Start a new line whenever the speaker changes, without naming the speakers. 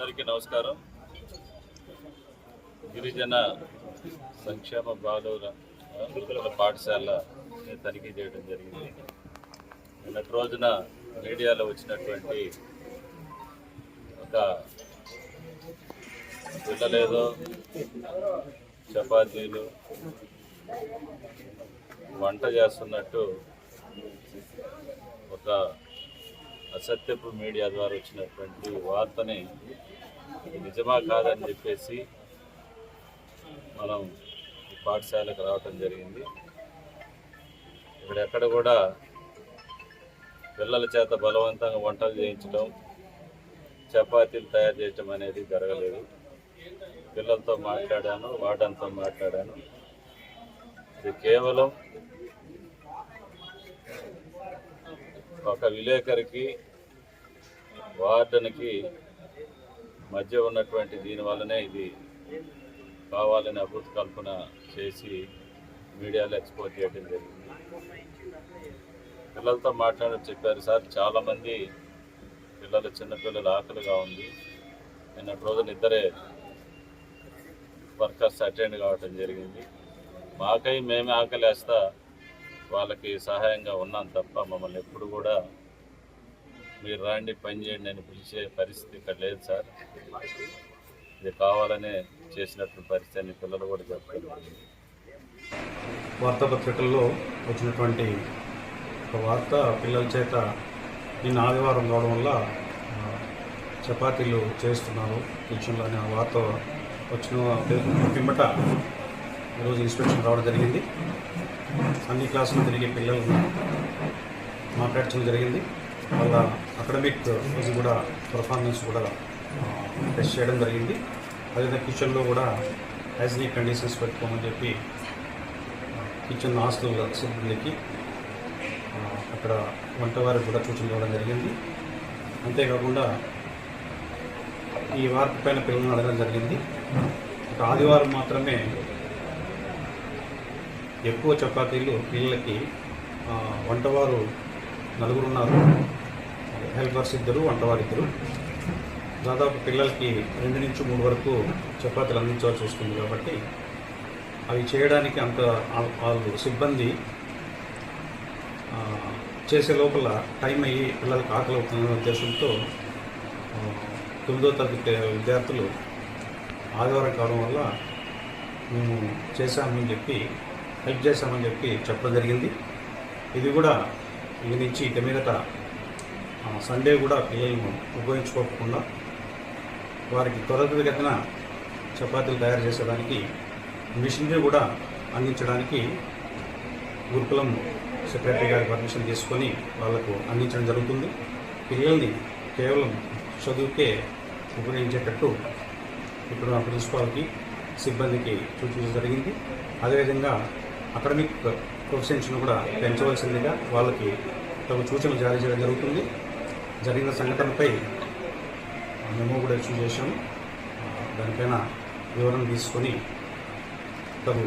అందరికీ నమస్కారం. గిరిజన సంక్షేమ బాలుర గురుకుల పాఠశాల తనిఖీ చేయడం జరిగింది. నిన్నటి రోజున మీడియాలో వచ్చినటువంటి ఒక పిల్లలేదో చపాతీలు వంట చేస్తున్నట్టు ఒక అసత్యపు మీడియా ద్వారా వచ్చినటువంటి వార్తని నిజమా కాదని చెప్పేసి మనం పాఠశాలకు రావటం జరిగింది. ఇక్కడ ఎక్కడ కూడా పిల్లల చేత బలవంతంగా వంటలు చేయించడం చపాతీలు తయారు చేయటం అనేది జరగలేదు. పిల్లలతో మాట్లాడాను వార్డన్తో మాట్లాడాను. ఇది కేవలం ఒక విలేకరికి వార్డన్కి మధ్య ఉన్నటువంటి దీని వల్లనే ఇది కావాలని అభివృద్ధి కల్పన చేసి మీడియాలో ఎక్స్పోర్ట్ చేయడం జరిగింది. పిల్లలతో మాట్లాడి చెప్పారు సార్. చాలామంది పిల్లలు చిన్నపిల్లలు ఆకలిగా ఉంది. నిన్న రోజున ఇద్దరే వర్కర్స్ అటెండ్ కావటం జరిగింది. మాకై మేమే ఆకలేస్తా వాళ్ళకి సహాయంగా ఉన్నాం తప్ప మమ్మల్ని ఎప్పుడు కూడా మీరు రాండి పని చేయండి అని పిలిచే పరిస్థితి ఇక్కడ లేదు సార్. ఇది కావాలనే చేసినట్టు పరిస్థితి అని పిల్లలు కూడా చెప్పారు
వార్తాపత్రికల్లో వచ్చినటువంటి ఒక వార్త పిల్లల చేత నిన్న ఆదివారం రావడం వల్ల చపాతీలు చేస్తున్నారు కిచెన్లో అనే ఆ వార్త వచ్చిన పిమ్మట ఈరోజు ఇన్స్పెక్షన్ రావడం జరిగింది. అన్ని క్లాసులు తిరిగే పిల్లలను మాట్లాడటం జరిగింది. వాళ్ళ అకాడమిక్ రోజు కూడా పర్ఫార్మెన్స్ కూడా టెస్ట్ చేయడం జరిగింది. అదేవిధంగా కిచెన్లో కూడా హైజీనిక్ కండిషన్స్ పెట్టుకోమని చెప్పి కిచెన్ హాస్టల్ సిబ్బందికి అక్కడ వంటవారికి కూడా సూచనలు ఇవ్వడం జరిగింది. అంతేకాకుండా ఈ వార్పు పైన పిల్లలను అడగడం జరిగింది. ఒక ఆదివారం మాత్రమే ఎక్కువ చపాతీలు పిల్లలకి వంటవారు నలుగురున్నారు. హెల్పర్స్ ఇద్దరు వంటవారు ఇద్దరు. దాదాపు పిల్లలకి రెండు నుంచి మూడు వరకు చపాతీలు అందించవలసి వస్తుంది కాబట్టి అవి చేయడానికి అంత వాళ్ళు సిబ్బంది చేసే లోపల టైం అయ్యి పిల్లలకు ఆకలి అవుతుందనే ఉద్దేశంతో తొమ్మిదో తరగతి విద్యార్థులు ఆదివారం కావడం వల్ల మేము చేశామని చెప్పి హెల్ప్ చేశామని చెప్పి చెప్పడం జరిగింది. ఇది కూడా ఇది నుంచి ఇక మీదట సండే కూడా పిల్లలను ఉపయోగించుకోకుండా వారికి త్వరగతిన చపాతీలు తయారు చేసేదానికి మిషనరీ కూడా అందించడానికి గురుకులం సెక్రటరీ గారి పర్మిషన్ తీసుకొని వాళ్ళకు అందించడం జరుగుతుంది. పిల్లల్ని కేవలం చదువుకే ఉపయోగించేటట్టు ఇప్పుడు మా ప్రిన్సిపాల్కి సిబ్బందికి సూచించడం జరిగింది. అదేవిధంగా అకాడమిక్ ప్రొఫెషన్స్ను కూడా పెంచవలసిందిగా వాళ్ళకి తగు సూచనలు జారీ చేయడం జరుగుతుంది. జరిగిన సంఘటనపై మేము కూడా ఇష్యూ చేశాము. దానిపైన వివరణ తీసుకొని తగు